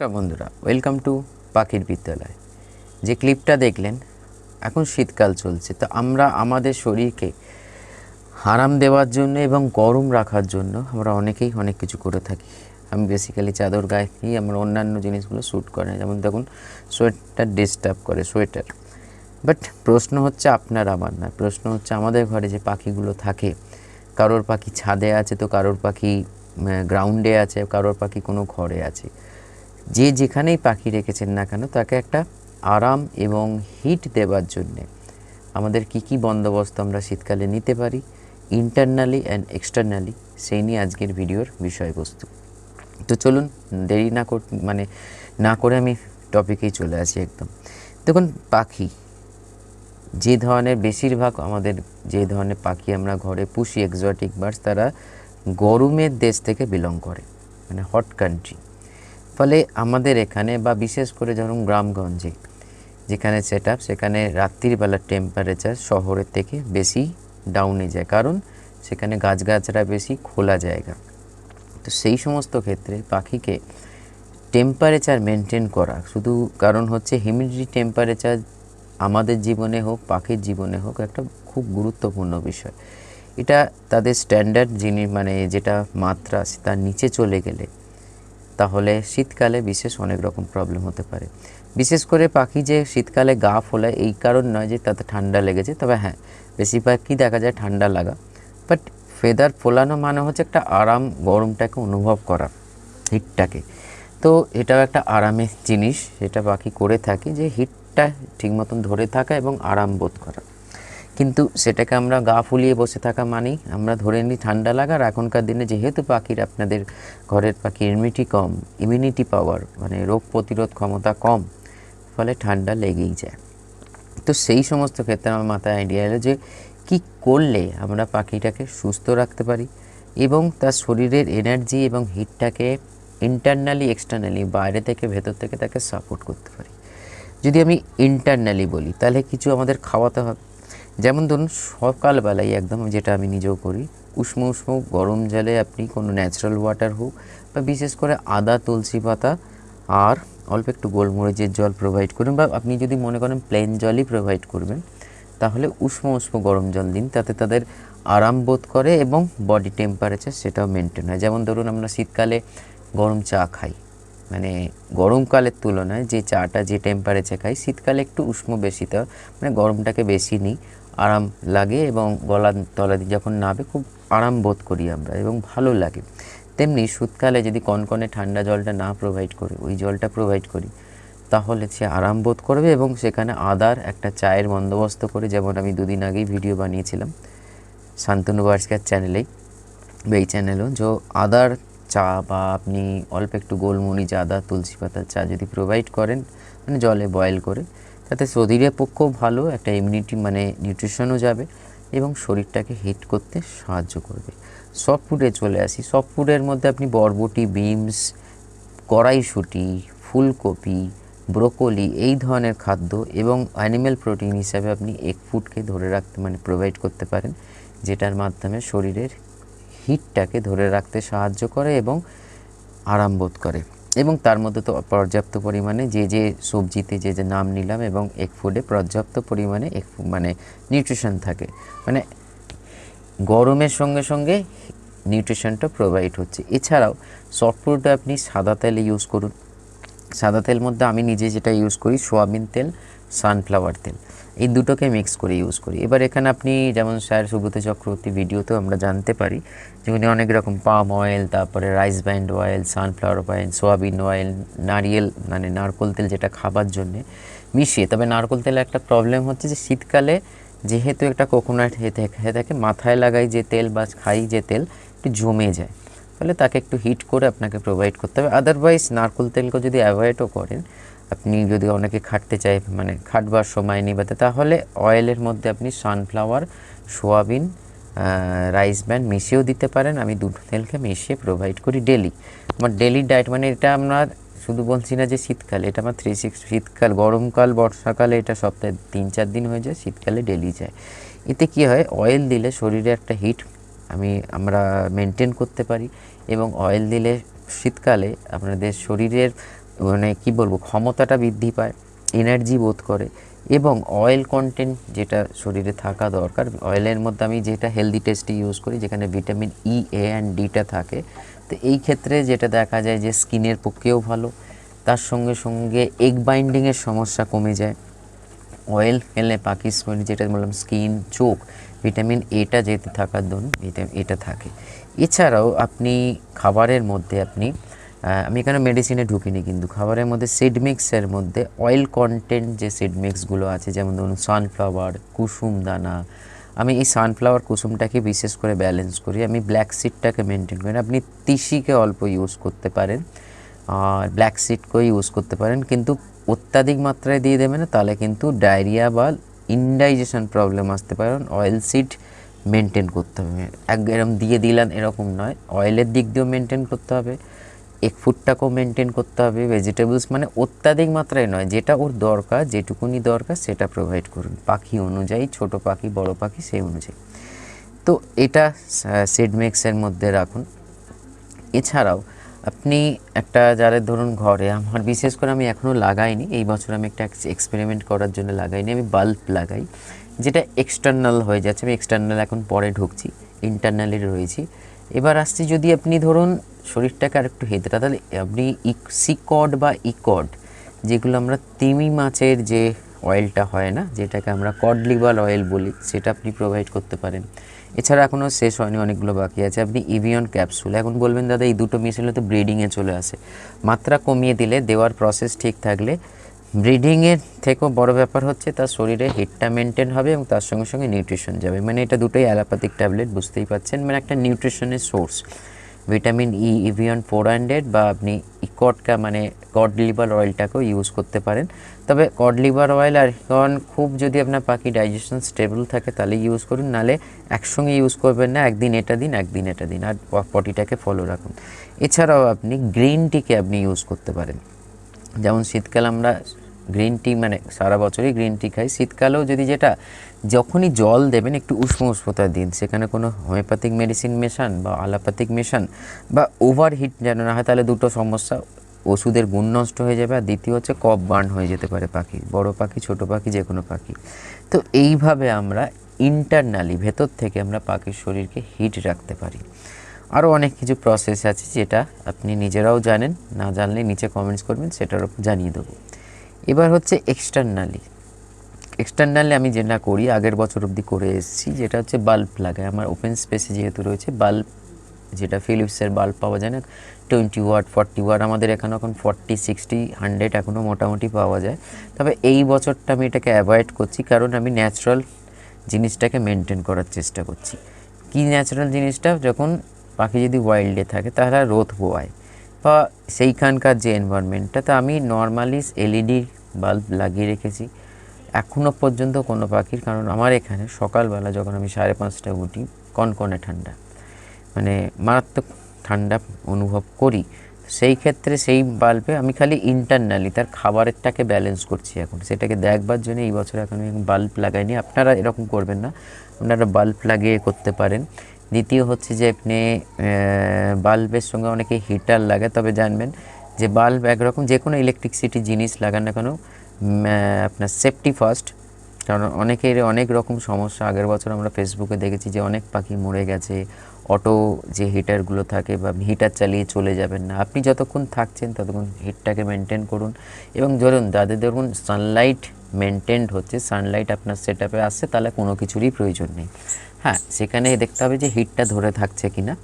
নমস্কার বন্ধুরা welcome to পাখির বিদ্যালয়। যে ক্লিপটা দেখলেন, এখন শীতকাল চলছে, তো আমরা আমাদের শরীরকে হারাম দেওয়ার জন্য এবং গরম রাখার জন্য আমরা অনেকেই অনেক কিছু করে থাকি। আমি বেসিক্যালি চাদর গায়ে নিয়ে আমার অন্যান্য জিনিসগুলো শ্যুট করে। যেমন দেখুন সোয়েটার ডিস্টার্ব করে সোয়েটার বাট প্রশ্ন হচ্ছে আপনার আমার না প্রশ্ন হচ্ছে আমাদের ঘরে যে পাখিগুলো থাকে, কারোর পাখি ছাদে আছে, তো কারোর পাখি গ্রাউন্ডে আছে, কারোর পাখি কোনো ঘরে আছে। যে যেখানেই পাখি রেখেছেন না কেন, তাকে একটা আরাম এবং হিট দেওয়ার জন্যে আমাদের কি কি বন্দোবস্ত আমরা শীতকালে নিতে পারি ইন্টারনালি অ্যান্ড এক্সটার্নালি সেই নিয়ে আজকের ভিডিওর বিষয়বস্তু। তো চলুন, দেরি না কর মানে না করে আমি টপিকেই চলে আসি একদম। দেখুন, পাখি, যে ধরনের বেশিরভাগ আমাদের যে ধরনের পাখি আমরা ঘরে পুষি এক্সোটিক বার্ডস তারা গরমের দেশ থেকে বিলং করে মানে হট কান্ট্রি ফলে আমাদের এখানে বা বিশেষ করে ধরুন গ্রামগঞ্জে যেখানে সেট আপ সেখানে রাত্রিবেলার টেম্পারেচার শহরের থেকে বেশি ডাউনে যায়। কারণ সেখানে গাছগাছরা বেশি, খোলা জায়গা। তো সেই সমস্ত ক্ষেত্রে পাখিকে টেম্পারেচার মেনটেন করা, শুধু কারণ হচ্ছে হিউমিডিটি টেম্পারেচার আমাদের জীবনে হোক, পাখির জীবনে হোক, একটা খুব গুরুত্বপূর্ণ বিষয়। এটা তাদের স্ট্যান্ডার্ড যিনি মানে যেটা মাত্রা তার নিচে চলে গেলে তাহলে শীতকালে বিশেষ অনেক রকম প্রবলেম হতে পারে। বিশেষ করে পাখি যে শীতকালে গা ফোলায়, এই কারণ নয় যে তাতে ঠান্ডা লেগেছে, তবে হ্যাঁ বেশি পাখি দেখা যায়, ঠান্ডা লাগা। বাট ফেদার ফোলানো মানে হচ্ছে একটা আরাম গরমটাকে অনুভব করা হিটটাকে তো এটাও একটা আরামের জিনিস, যেটা পাখি করে থাকে যে হিটটা ঠিক মতন ধরে থাকা এবং আরাম বোধ করা। কিন্তু সেটাকে আমরা গা ফুলিয়ে বসে থাকা মানেই আমরা ধরে নিই ঠান্ডা লাগার। এখনকার দিনে যেহেতু পাখির আপনাদের ঘরের পাখির ইমিউনিটি কম ইমিউনিটি পাওয়ার মানে রোগ প্রতিরোধ ক্ষমতা কম, ফলে ঠান্ডা লেগেই যায়। তো সেই সমস্ত ক্ষেত্রে আমার মাথায় আইডিয়া এলো যে কি করলে আমরা পাখিটাকে সুস্থ রাখতে পারি এবং তার শরীরের এনার্জি এবং হিটটাকে ইন্টারনালি এক্সটার্নালি বাইরে থেকে, ভেতর থেকে তাকে সাপোর্ট করতে পারি। যদি আমি ইন্টারনালি বলি, তাহলে কিছু আমাদের খাওয়াতে হবে। যেমন ধরুন, সকালবেলায় একদম যেটা আমি নিজেও করি, উষ্ণ উষ্ণ গরম জলে আপনি কোনো ন্যাচারাল ওয়াটার হোক বা বিশেষ করে আদা, তুলসী পাতা আর অল্প একটু গোলমরিচের জল প্রোভাইড করুন বা আপনি যদি মনে করেন প্লেন জলই প্রোভাইড করবেন, তাহলে উষ্ণ উষ্ণ গরম জল দিন। তাতে তাদের আরাম বোধ করে এবং বডি টেম্পারেচার সেটাও মেনটেন হয়। যেমন ধরুন, আমরা শীতকালে গরম চা খাই। মানে গরমকালের তুলনায় যে চাটা, যে টেম্পারেচার খাই, শীতকালে একটু উষ্ণ বেশি, তো মানে গরমটাকে বেশি নিই। আরাম লাগে এবং গলার তলা দিয়ে যখন নাবে খুব আরাম বোধ করি আমরা এবং ভালো লাগে। তেমনি শীতকালে যদি কনকনে ঠান্ডা জলটা না প্রোভাইড করি, ওই জলটা প্রোভাইড করি, তাহলে সে আরাম বোধ করবে এবং সেখানে আদার একটা চায়ের বন্দোবস্ত করে, যেমন আমি দুদিন আগেই ভিডিও বানিয়েছিলাম শান্তনু বার্সকার চ্যানেলেই বা এই চ্যানেলও যে আদার চা বা আপনি অল্প একটু গোলমরিচ, আদা, তুলসী পাতার চা যদি প্রোভাইড করেন মানে জলে বয়েল করে তাতে শরীরের পক্ষেও ভালো, একটা ইমিউনিটি মানে নিউট্রিশনও যাবে এবং শরীরটাকে হিট করতে সাহায্য করবে। সফট ফুডে চলে আসি। সফট ফুডের মধ্যে আপনি বরবটি বিনস কড়াইশুঁটি, ফুলকপি ব্রোকলি এই ধরনের খাদ্য এবং অ্যানিম্যাল প্রোটিন হিসাবে আপনি এগ ফুডকে ধরে রাখতে মানে প্রোভাইড করতে পারেন, যেটার মাধ্যমে শরীরের হিটটাকে ধরে রাখতে সাহায্য করে এবং আরাম বোধ করে। এবং তার মধ্যে তো পর্যাপ্ত পরিমাণে যে যে সবজিতে যে যে নাম নিলাম এবং এগ ফুডে পর্যাপ্ত পরিমাণে এগ মানে নিউট্রিশন থাকে। মানে গরমের সঙ্গে সঙ্গে নিউট্রিশনটা প্রোভাইড হচ্ছে। এছাড়াও সফটফুডটা আপনি সাদা তেল ইউজ করুন। সাদা তেল মধ্যে আমি নিজে যেটা ইউজ করি, সোয়াবিন তেল সানফ্লাওয়ার তেল। এই দুটোকে মিক্স করে ইউজ করি। এবার এখানে আপনি যেমন স্যার সুব্রত চক্রবর্তী ভিডিওতেও আমরা জানতে পারি যে উনি অনেক রকম পাম অয়েল তারপরে rice band oil sunflower oil soybean oil নারিয়েল মানে নারকোল তেল যেটা খাবার জন্যে মিশিয়ে। তবে নারকোল তেলে একটা প্রবলেম হচ্ছে যে শীতকালে যেহেতু একটা কোকোনাট হয়ে থাকে মাথায় লাগাই যে তেল বা খাই যে তেল একটু জমে যায়। ফলে তাকে একটু হিট করে আপনাকে প্রোভাইড করতে হবে। আদারওয়াইজ নারকোল তেলকে যদি অ্যাভয়েডও করেন আপনি যদি অনেকে খাটতে চাই মানে খাটবার সময় নেই বাতে তাহলে অয়েলের মধ্যে আপনি সানফ্লাওয়ার সোয়াবিন রাইস ব্যান্ড মিশিয়েও দিতে পারেন। আমি দুটো তেলকে মিশিয়ে প্রোভাইড করি ডেলি আমার ডেলি ডায়েট মানে এটা আপনার শুধু বলছি না যে শীতকালে, এটা আমার থ্রি সিক্স শীতকাল, গরমকাল, বর্ষাকালে, এটা সপ্তাহে তিন চার দিন হয়ে যায়, শীতকালে ডেলি যায়। এতে কি হয় অয়েল দিলে শরীরে একটা হিট আমি, আমরা মেনটেন করতে পারি, এবং অয়েল দিলে শীতকালে আপনাদের শরীরের মানে কি বলব, ক্ষমতাটা বৃদ্ধি পায় এনার্জি বোধ করে এবং অয়েল কন্টেন্ট যেটা শরীরে থাকা দরকার অয়েলের মধ্যে আমি যেটা হেলদি টেস্টে ইউজ করি, যেখানে ভিটামিন ই এ অ্যান্ড ডিটা থাকে, তো এই ক্ষেত্রে যেটা দেখা যায় যে স্কিনের পক্ষেও ভালো, তার সঙ্গে সঙ্গে এগ বাইন্ডিংয়ের সমস্যা কমে যায়। অয়েল খেলে পাখি শরীর যেটা বললাম স্কিন চোখ ভিটামিন এটা যেতে থাকার দরুন ভিটামিন এটা থাকে। এছাড়াও আপনি খাবারের মধ্যে আপনি আমি এখানে মেডিসিনে ঢুকিনি কিন্তু। খাবারের মধ্যে সিড মিক্সের মধ্যে অয়েল কন্টেন্ট যে সিড মিক্সগুলো আছে, যেমন ধরুন সানফ্লাওয়ার কুসুম দানা, আমি এই সানফ্লাওয়ার কুসুমটাকে বিশেষ করে ব্যালেন্স করি। আমি ব্ল্যাক সিডটাকে মেনটেন করি। আপনি তিসিকে অল্প ইউজ করতে পারেন, আর ব্ল্যাক সিডকেও ইউজ করতে পারেন, কিন্তু অত্যাধিক মাত্রায় দিয়ে দেবেন তাহলে কিন্তু ডায়রিয়া বা ইনডাইজেশন প্রবলেম আসতে পারে। অয়েল সিড মেনটেন করতে হবে। এক এরকম দিয়ে দিলেন এরকম নয় অয়েলের দিক দিয়েও মেনটেন করতে হবে। এক ফুডটাকেও মেনটেন করতে হবে। ভেজিটেবলস মানে অত্যাধিক মাত্রায় নয়, যেটা ওর দরকার, যেটুকুনি দরকার সেটা প্রোভাইড করুন। পাখি অনুযায়ী, ছোট পাখি, বড় পাখি, সেই অনুযায়ী। তো এটা সিড মিক্সের মধ্যে রাখুন। এছাড়াও আপনি একটা, যাদের ধরুন ঘরে, আমার বিশেষ করে আমি এখনও লাগাইনি, এই বছর আমি একটা এক্সপেরিমেন্ট করার জন্য লাগাইনি, আমি বাল্ব লাগাই, যেটা এক্সটার্নাল হয়ে যাচ্ছে। আমি এক্সটার্নাল এখন পরে ঢুকছি ইন্টারনালি রয়েছি। এবার আসছি যদি আপনি ধরুন শরীরটাকে আর একটু হেতরা তাহলে আপনি সিকড বা ইকড, যেগুলো আমরা তিমি মাছের যে অয়েলটা হয় না, যেটাকে আমরা কড লিভার অয়েল বলি, সেটা আপনি প্রোভাইড করতে পারেন। এছাড়া এখনও শেষ হয়নি, অনেকগুলো বাকি আছে। আপনি ইভিয়ন ক্যাপসুল, এখন বলবেন, দাদা, এই দুটো মিশিয়ে তো ব্রিডিংয়ে চলে আসে। মাত্রা কমিয়ে দিলে, দেওয়ার প্রসেস ঠিক থাকলে ব্রিডিংয়ের থেকেও বড় ব্যাপার হচ্ছে তার শরীরে হিটটা মেনটেন হবে এবং তার সঙ্গে সঙ্গে নিউট্রিশন যাবে। মানে এটা দুটোই অ্যালোপ্যাথিক ট্যাবলেট বুঝতেই পাচ্ছেন? মানে একটা নিউট্রিশনের source vitamin E Evion four hundred বা আপনি ইকটকা মানে কড লিভার অয়েলটাকেও ইউজ করতে পারেন। তবে কড লিভার অয়েল আর কারণ খুব যদি আপনার পাখি ডাইজেশন স্টেবল থাকে, তাহলে ইউজ করুন। নালে একসঙ্গে ইউজ করবেন না, একদিন এটা দিন, একদিন এটা দিন। আর পটিটাকে ফলো রাখুন। এছাড়াও আপনি গ্রিন টিকে আপনি ইউজ করতে পারেন। যেমন শীতকাল আমরা গ্রিন টি মানে সারা বছরই গ্রিন টি খাই। শীতকালেও যদি যেটা যখনই জল দেবেন একটু উষ্ণ উষ্ণতা দিন, সেখানে কোনো হোমিওপ্যাথিক মেডিসিন মেশান বা আলোপ্যাথিক মেশান বা ওভার হিট যেন না হয়, তাহলে দুটো সমস্যা। ওষুধের গুণ নষ্ট হয়ে যাবে আর দ্বিতীয় হচ্ছে কফ বার্ন হয়ে যেতে পারে পাখি, বড় পাখি, ছোট পাখি, যে কোনো পাখি। তো এইভাবে আমরা ইন্টারনালি ভেতর থেকে আমরা পাখির শরীরকে হিট রাখতে পারি। আরও অনেক কিছু প্রসেস আছে যেটা আপনি নিজেরাও জানেন, না জানলে নিচে কমেন্টস করবেন, সেটার জানিয়ে দেবো। এবার হচ্ছে এক্সটার্নালি এক্সটার্নালি আমি যেটা করি, আগের বছর অবধি করে এসেছি, যেটা হচ্ছে বাল্ব লাগাই। আমার ওপেন স্পেসে যেহেতু রয়েছে বাল্ব যেটা ফিলিপসের বাল্ব পাওয়া যায় না টোয়েন্টি ওয়াট ফর্টি ওয়াট আমাদের এখানে এখন ফর্টি সিক্সটি হান্ড্রেড এখনও মোটামুটি পাওয়া যায়। তবে এই বছরটা আমি এটাকে অ্যাভয়েড করছি, কারণ আমি ন্যাচারাল জিনিসটাকে মেনটেন করার চেষ্টা করছি। কি ন্যাচারাল জিনিসটা? যখন পাখি যদি ওয়াইল্ডে থাকে, তাহলে রোদ পোয়ায়। বা সেইখানকার যে এনভায়রনমেন্টটা তো আমি নর্মালি এলইডি বাল্ব লাগিয়ে রেখেছি। এখনও পর্যন্ত কোনো পাখির, কারণ আমার এখানে সকালবেলা যখন আমি সাড়ে পাঁচটা উঠি, কনকনে ঠান্ডা। মানে মারাত্মক ঠান্ডা অনুভব করি। সেই ক্ষেত্রে সেই বাল্বে আমি খালি ইন্টারনালি তার খাবারেরটাকে ব্যালেন্স করছি এখন। সেটাকে দেখবার জন্য এই বছর এখন আমি বাল্ব লাগাইনি। আপনারা এরকম করবেন না। আপনারা বাল্ব লাগিয়ে করতে পারেন। দ্বিতীয় হচ্ছে যে আপনি বাল্বের সঙ্গে অনেকে হিটার লাগে, তবে জানবেন যে বাল্ব একরকম যে কোনো ইলেকট্রিসিটি জিনিস লাগান না কেন আপনার সেফটি ফার্স্ট কারণ অনেকের অনেক রকম সমস্যা। আগের বছর আমরা ফেসবুকে দেখেছি যে অনেক পাখি মরে গেছে অটো যে হিটারগুলো থাকে বা হিটার চালিয়ে চলে যাবেন না। আপনি যতক্ষণ থাকছেন ততক্ষণ হিটটাকে মেনটেন করুন। এবং ধরুন, যাদের ধরুন সানলাইট মেনটেন্ড হচ্ছে সানলাইট আপনার সেট আপে আসছে, তাহলে কোনো কিছুরই প্রয়োজন নেই। হ্যাঁ সেখানে দেখতে হবে যে হিটটা ধরে থাকছে কি না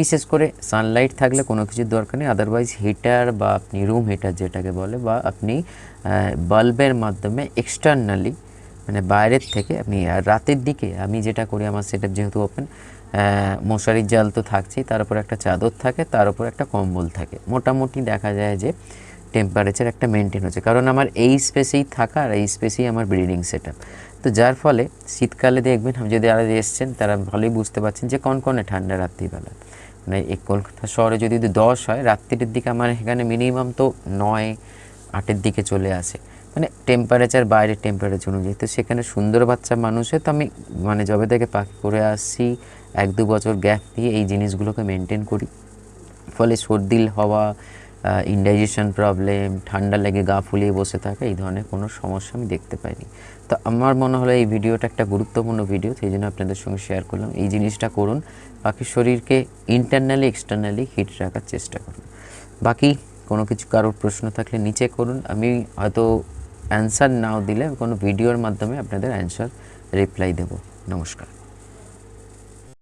বিশেষ করে সানলাইট থাকলে কোনো কিছুর দরকার নেই। আদারওয়াইজ হিটার বা আপনি রুম হিটার যেটাকে বলে বা আপনি বাল্বের মাধ্যমে এক্সটার্নালি মানে বাইরের থেকে আপনি রাতের দিকে আমি যেটা করি, আমার সেটআপ যেহেতু ওপেন মশারির জাল তো থাকছেই, তার উপর একটা চাদর থাকে, তার উপর একটা কম্বল থাকে। মোটামুটি দেখা যায় যে টেম্পারেচার একটা মেনটেন হচ্ছে। কারণ আমার এই স্পেসেই থাকা আর এই স্পেসেই আমার ব্রিডিং সেট তো যার ফলে শীতকালে দেখবেন, যদি আরও এসছেন, তারা ভালোই বুঝতে পারছেন যে কনকনে ঠান্ডা রাত্রিবেলা মানে এই কলকাতা শহরে যদি দশ হয়, রাত্রির দিকে আমার এখানে মিনিমাম তো নয়, আটের দিকে চলে আসে। মানে টেম্পারেচার বাইরের টেম্পারেচার অনুযায়ী। তো সেখানে সুন্দর বাচ্চা মানুষে তো আমি মানে যবে থেকে পাখি করে আসছি এক দু বছর গ্যাপ দিয়ে এই জিনিসগুলোকে মেনটেন করি। ফলে সর্দিল হওয়া ইনডাইজেশন প্রবলেম ঠান্ডা লেগে গা ফুলিয়ে বসে থাকে, এই ধরনের কোনো সমস্যা আমি দেখতে পাইনি। তো আমার মনে হলো এই ভিডিওটা একটা গুরুত্বপূর্ণ ভিডিও সেই জন্য আপনাদের সঙ্গে শেয়ার করলাম। এই জিনিসটা করুন, বাকি শরীরকে ইন্টারনালি এক্সটার্নালি হিট রাখার চেষ্টা করুন। বাকি কোনো কিছু, কারোর প্রশ্ন থাকলে নিচে করুন। আমি হয়তো অ্যান্সার নাও দিলে কোনো ভিডিওর মাধ্যমে আপনাদের অ্যান্সার রিপ্লাই দেব। নমস্কার।